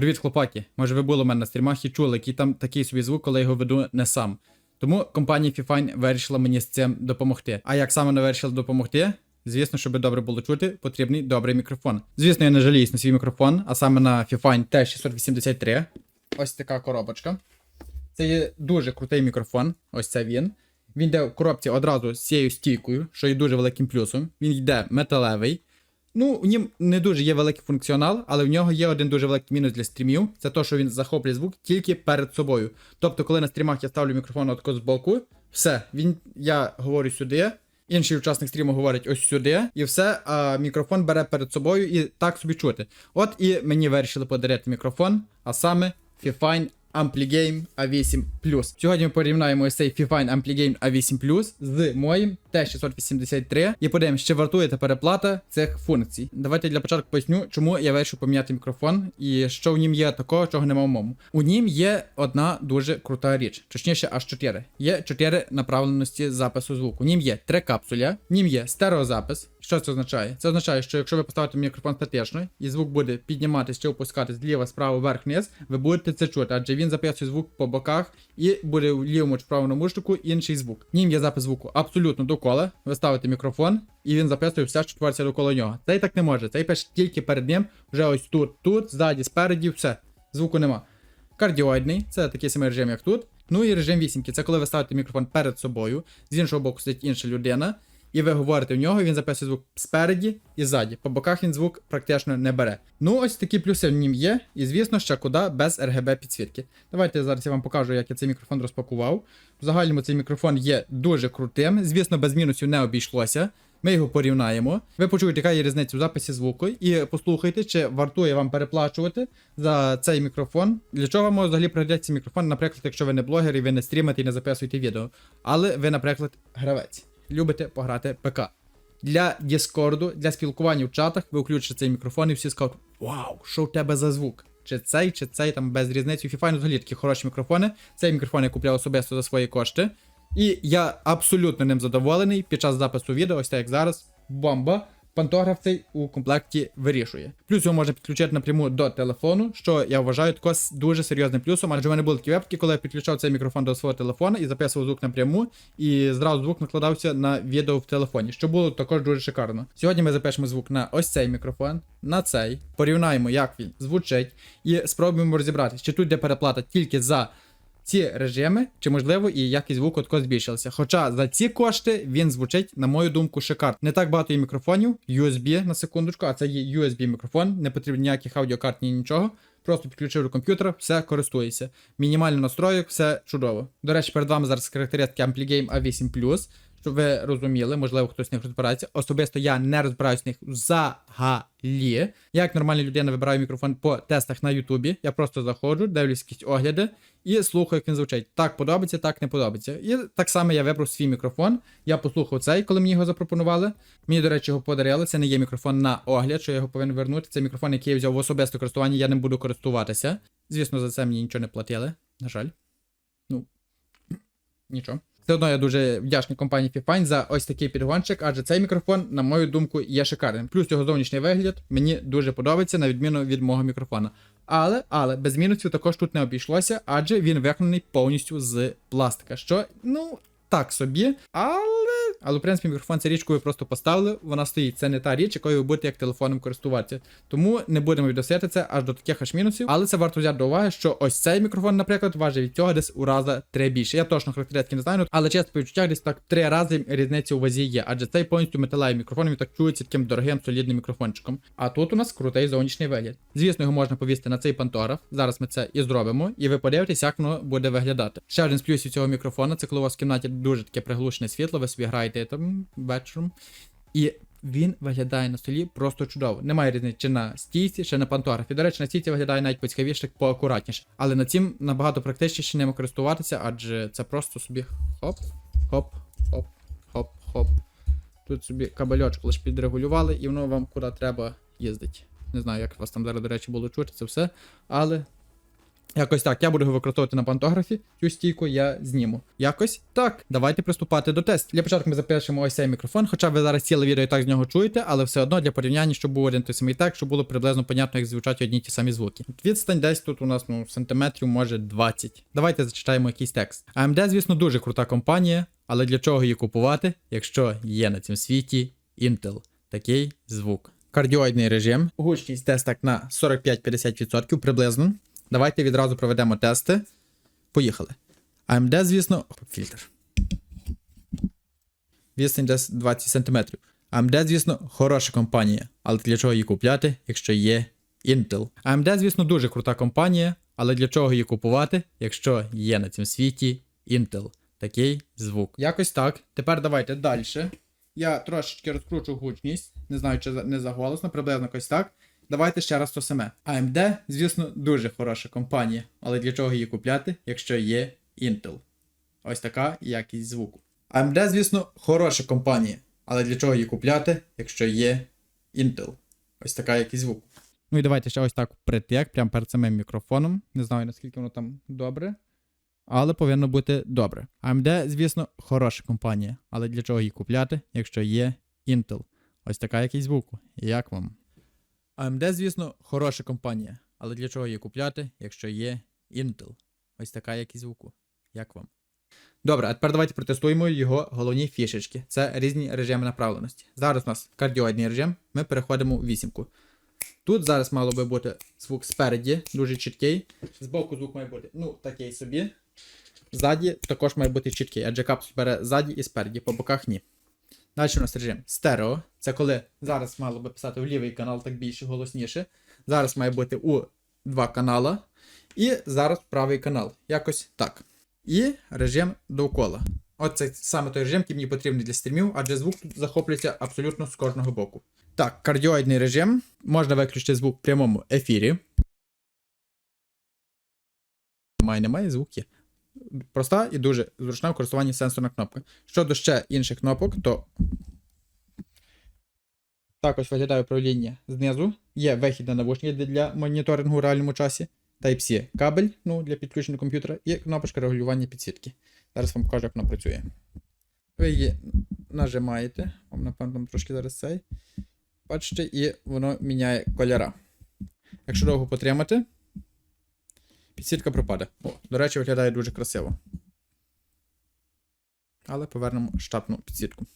Привіт, хлопаки. Може, ви були у мене на стрімах і чули, який там такий собі звук, коли я його веду не сам. Тому компанія Fifine вирішила мені з цим допомогти. А як саме вона вирішила допомогти? Звісно, щоб добре було чути, потрібний добрий мікрофон. Звісно, я не жаліюсь на свій мікрофон, а саме на Fifine T683. Ось така коробочка. Це є дуже крутий мікрофон. Ось це він. Він йде в коробці одразу з цією стійкою, що є дуже великим плюсом. Він йде металевий. Ну, у нім не дуже є великий функціонал, але в нього є один дуже великий мінус для стрімів. Це те, що він захоплює звук тільки перед собою. Тобто, коли на стрімах я ставлю мікрофон отако з боку, все, він, я говорю сюди, інший учасник стріму говорить ось сюди, і все, а мікрофон бере перед собою і так собі чути. От і мені вирішили подарити мікрофон, а саме Fifine Ampligame A8 Сьогодні ми порівняємо ось цей Fifine Ampligame A8 з моїм T683 і подивимось, чи вартує та переплата цих функцій. Давайте для початку поясню, чому я вирішив поміняти мікрофон і що в нім є такого, чого нема в моєму. У нім є одна дуже крута річ, точніше, аж чотири. Є чотири направленості запису звуку. В нім є три капсуля, в нім є стереозапис. Що це означає? Це означає, що якщо ви поставите мікрофон статично, і звук буде підніматись чи опускатись зліва, справа, вверх, вниз, ви будете це чути, адже він записує звук по боках і буде в лівому чи правому наушнику інший звук. Нім є запис звуку абсолютно докола. Ви ставите мікрофон, і він записує все, що твориться довкола нього. Цей так не може. Цей пише тільки перед ним, вже ось тут, тут, ззаді, спереді, все. Звуку нема. Кардіоїдний, це такий самий режим, як тут. Ну і режим вісімки. Це коли ви ставите мікрофон перед собою, з іншого боку сидить інша людина, і ви говорите в нього, він записує звук спереді і ззаді. По боках він звук практично не бере. Ну, ось такі плюси в нім є, і звісно, ще куди без RGB підсвітки. Давайте зараз я вам покажу, як я цей мікрофон розпакував. В загальному цей мікрофон є дуже крутим. Звісно, без мінусів не обійшлося. Ми його порівнаємо. Ви почуєте, яка є різниця в записі звуку, і послухайте, чи вартує вам переплачувати за цей мікрофон. Для чого вам взагалі пригодиться мікрофон, наприклад, якщо ви не блогер і ви не стрімите і не записуєте відео. Але ви, наприклад, гравець. Любите пограти ПК. Для Діскорду, для спілкування в чатах, ви включите цей мікрофон і всі скажуть: Вау, що в тебе за звук? Чи цей, чи цей, там без різниці. У FIFA взагалі такі хороші мікрофони. Цей мікрофон я купляв особисто за свої кошти. І я абсолютно ним задоволений під час запису відео, ось так як зараз. Бомба. Пантограф цей у комплекті вирішує. Плюс його можна підключити напряму до телефону, що я вважаю також дуже серйозним плюсом, адже в мене були такі випадки, коли я підключав цей мікрофон до свого телефона і записував звук напряму, і зразу звук накладався на відео в телефоні, що було також дуже шикарно. Сьогодні ми запишемо звук на ось цей мікрофон, на цей, порівняємо, як він звучить, і спробуємо розібратися, чи тут де переплата тільки за ці режими, чи можливо і якість звуку тако збільшилася. Хоча за ці кошти він звучить, на мою думку, шикарно. Не так багато є мікрофонів, USB на секундочку, а це є USB мікрофон, не потрібно ніяких аудіокарт, ні нічого. Просто підключив до комп'ютера, все користується. Мінімальний настройок, все чудово. До речі, перед вами зараз характеристики Ampligame A8 щоб ви розуміли, можливо, хтось в них розбирається. Особисто я не розбираюсь в них взагалі. Я, як нормальна людина, вибираю мікрофон по тестах на Ютубі. Я просто заходжу, дивлюсь якісь огляди і слухаю, як він звучить. Так подобається, так не подобається. І так само я вибрав свій мікрофон. Я послухав цей, коли мені його запропонували. Мені, до речі, його подарили. Це не є мікрофон на огляд, що я його повинен вернути. Це мікрофон, який я взяв в особисте користування, я ним буду користуватися. Звісно, за це мені нічого не платили. На жаль. Ну, нічого. Все одно я дуже вдячний компанії Fifine за ось такий підгончик, адже цей мікрофон, на мою думку, є шикарним. Плюс його зовнішній вигляд мені дуже подобається, на відміну від мого мікрофона. Але, але без мінусів також тут не обійшлося, адже він виконаний повністю з пластика. Що, ну, так собі, але. Але, в принципі, мікрофон це річку ви просто поставили, вона стоїть. Це не та річ, якою ви будете як телефоном користуватися. Тому не будемо відносити це аж до таких аж мінусів. Але це варто взяти до уваги, що ось цей мікрофон, наприклад, важить від цього десь у рази три більше. Я точно характеристики не знаю, але чесно по відчуттях десь так три рази різниця у вазі є. Адже цей повністю металевий мікрофон, він так чується таким дорогим солідним мікрофончиком. А тут у нас крутий зовнішній вигляд. Звісно, його можна повісти на цей пантограф. Зараз ми це і зробимо, і ви подивитесь, як воно буде виглядати. Ще один з плюсів цього мікрофона, це коли у вас в кімнаті дуже таке приглушене світло, ви собі граєте там вечором. І він виглядає на столі просто чудово. Немає різниці чи на стійці, чи на пантографі. До речі, на стійці виглядає навіть поцікавіше, поакуратніше. Але на цим набагато практичніше ним користуватися, адже це просто собі хоп, хоп, хоп, хоп, хоп. Тут собі кабельочок лише підрегулювали, і воно вам куди треба їздить. Не знаю, як вас там зараз, до речі, було чути це все. Але Якось так, я буду його використовувати на пантографі. Цю стійку я зніму. Якось так. Давайте приступати до тесту. Для початку ми запишемо ось цей мікрофон, хоча ви зараз ціле відео і так з нього чуєте, але все одно для порівняння, щоб був один той самий так, щоб було приблизно понятно, як звучать одні ті самі звуки. Відстань десь тут у нас ну, сантиметрів, може 20. Давайте зачитаємо якийсь текст. AMD, звісно, дуже крута компанія, але для чого її купувати, якщо є на цьому світі Intel? Такий звук. Кардіоїдний режим. Гучність десь так на 45-50% приблизно. Давайте відразу проведемо тести. Поїхали. AMD, звісно, фільтр. Відстань десь 20 см. AMD, звісно, хороша компанія, але для чого її купляти, якщо є Intel? AMD, звісно, дуже крута компанія, але для чого її купувати, якщо є на цьому світі Intel? Такий звук. Якось так. Тепер давайте далі. Я трошечки розкручу гучність, не знаю, чи не заголосно, приблизно якось так. Давайте ще раз то саме. AMD, звісно, дуже хороша компанія, але для чого її купляти, якщо є Intel? Ось така якість звуку. AMD, звісно, хороша компанія, але для чого її купляти, якщо є Intel? Ось така якість звуку. Ну і давайте ще ось так притик, прямо перед самим мікрофоном. Не знаю, наскільки воно там добре. Але повинно бути добре. AMD, звісно, хороша компанія, але для чого її купляти, якщо є Intel? Ось така якість звуку. Як вам? AMD, звісно, хороша компанія, але для чого її купляти, якщо є Intel? Ось така якість звуку. Як вам? Добре, а тепер давайте протестуємо його головні фішечки. Це різні режими направленості. Зараз у нас кардіоїдний режим, ми переходимо у вісімку. Тут зараз мало би бути звук спереді, дуже чіткий. Збоку звук має бути, ну, такий собі. Ззаді також має бути чіткий, адже капсуль бере ззаді і спереді, по боках ні. Далі у нас режим стерео. Це коли зараз мало би писати в лівий канал, так більше голосніше. Зараз має бути у два канала. І зараз правий канал. Якось так. І режим довкола. От це саме той режим, який мені потрібний для стрімів, адже звук тут захоплюється абсолютно з кожного боку. Так, кардіоїдний режим. Можна виключити звук в прямому ефірі. Немає, немає, звук є. Проста і дуже зручна в користуванні сенсорна кнопка. Щодо ще інших кнопок, то так ось виглядає управління знизу. Є вихід на навушники для моніторингу в реальному часі. Type-C кабель ну, для підключення комп'ютера і кнопочка регулювання підсвітки. Зараз вам покажу, як вона працює. Ви її нажимаєте. Вам, напевно, трошки зараз цей. Бачите, і воно міняє кольора. Якщо довго потримати, підсвітка пропаде. О, до речі, виглядає дуже красиво. Але повернемо штатну підсвітку.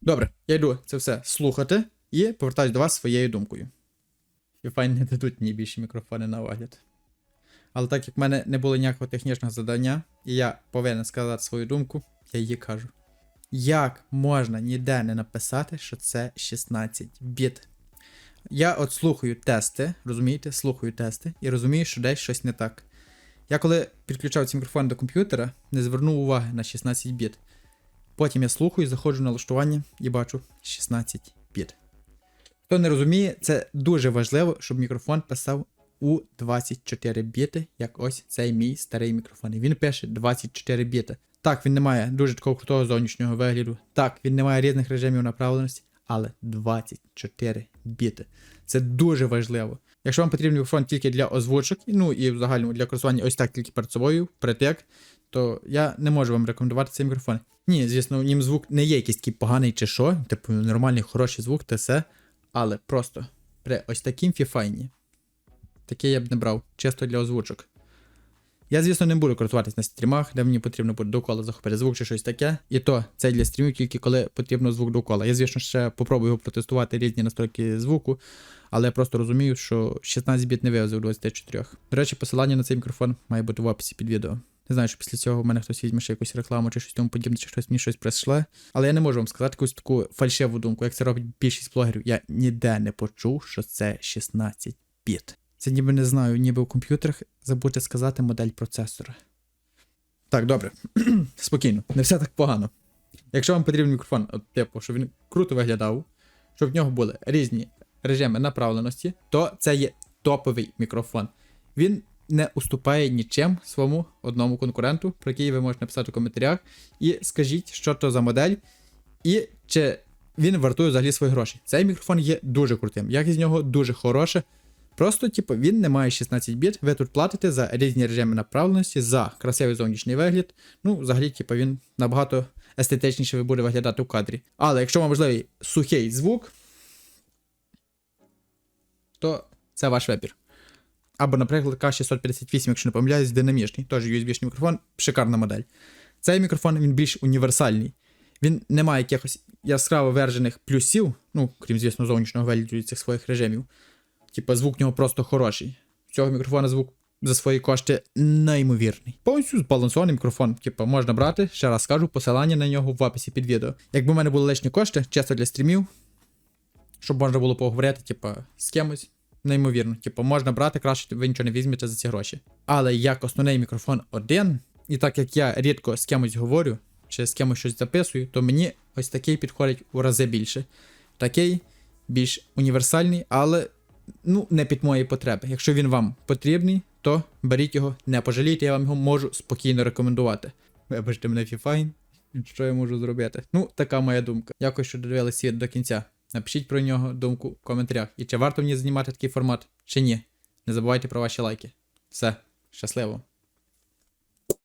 Добре, я йду це все слухати і повертаюсь до вас своєю думкою. І файн не дадуть мені більше мікрофони на огляд. Але так як в мене не було ніякого технічного завдання, і я повинен сказати свою думку, я її кажу. Як можна ніде не написати, що це 16 біт? Я от слухаю тести, розумієте, слухаю тести і розумію, що десь щось не так. Я коли підключав цей мікрофон до комп'ютера, не звернув уваги на 16 біт. Потім я слухаю, заходжу в налаштування і бачу 16 біт. Хто не розуміє, це дуже важливо, щоб мікрофон писав у 24 біти, як ось цей мій старий мікрофон. Він пише 24 біти. Так, він не має дуже такого крутого зовнішнього вигляду. Так, він не має різних режимів направленості, але 24 біти. Це дуже важливо. Якщо вам потрібен мікрофон тільки для озвучок, ну і в загальному для користування ось так тільки перед собою, притик, то я не можу вам рекомендувати цей мікрофон. Ні, звісно, нім звук не є якийсь такий поганий чи що, типу нормальний, хороший звук, те все. Але просто при ось таким фіфайні. Таке я б не брав, чисто для озвучок. Я, звісно, не буду користуватись на стрімах, де мені потрібно буде довкола захопити звук чи щось таке. І то це для стрімів тільки коли потрібно звук довкола. Я, звісно, ще попробую його протестувати різні настройки звуку, але я просто розумію, що 16 біт не вивезе у 24. До речі, посилання на цей мікрофон має бути в описі під відео. Не знаю, що після цього в мене хтось візьме ще якусь рекламу чи щось тому подібне, чи хтось мені щось прийшле. Але я не можу вам сказати якусь таку фальшиву думку, як це робить більшість блогерів. Я ніде не почув, що це 16 біт. Це ніби не знаю, ніби у комп'ютерах забути сказати модель процесора. Так, добре. Спокійно, не все так погано. Якщо вам потрібен мікрофон, от, типу, щоб він круто виглядав, щоб в нього були різні режими направленості, то це є топовий мікрофон. Він не уступає нічим своєму одному конкуренту, про який ви можете написати у коментарях. І скажіть, що то за модель, і чи він вартує взагалі свої гроші. Цей мікрофон є дуже крутим. Якість з нього дуже хороша. Просто, типу, він не має 16 біт. Ви тут платите за різні режими направленості, за красивий зовнішній вигляд. Ну, взагалі, типу, він набагато естетичніше буде виглядати у кадрі. Але якщо вам важливий сухий звук, то це ваш вибір. Або, наприклад, К658, якщо не помиляюсь, динамічний, теж USB-шний мікрофон, шикарна модель. Цей мікрофон він більш універсальний. Він не має якихось яскраво вержених плюсів, ну, крім, звісно, зовнішнього вигляду цих своїх режимів. Типа звук в нього просто хороший. У цього мікрофона звук за свої кошти неймовірний. Повністю збалансований мікрофон. Типа можна брати, ще раз скажу, посилання на нього в описі під відео. Якби в мене були лишні кошти, чисто для стрімів, щоб можна було поговорити, типа, з кимось. Неймовірно, типу, можна брати, краще ви нічого не візьмете за ці гроші. Але як основний мікрофон один, і так як я рідко з кимось говорю, чи з кимось щось записую, то мені ось такий підходить у рази більше. Такий більш універсальний, але ну, не під мої потреби. Якщо він вам потрібний, то беріть його, не пожалійте, я вам його можу спокійно рекомендувати. Вибачте мене фіфайн. Що я можу зробити? Ну, така моя думка. Дякую, що додивилися до кінця. Напишіть про нього думку в коментарях. І чи варто мені знімати такий формат, чи ні. Не забувайте про ваші лайки. Все, щасливо!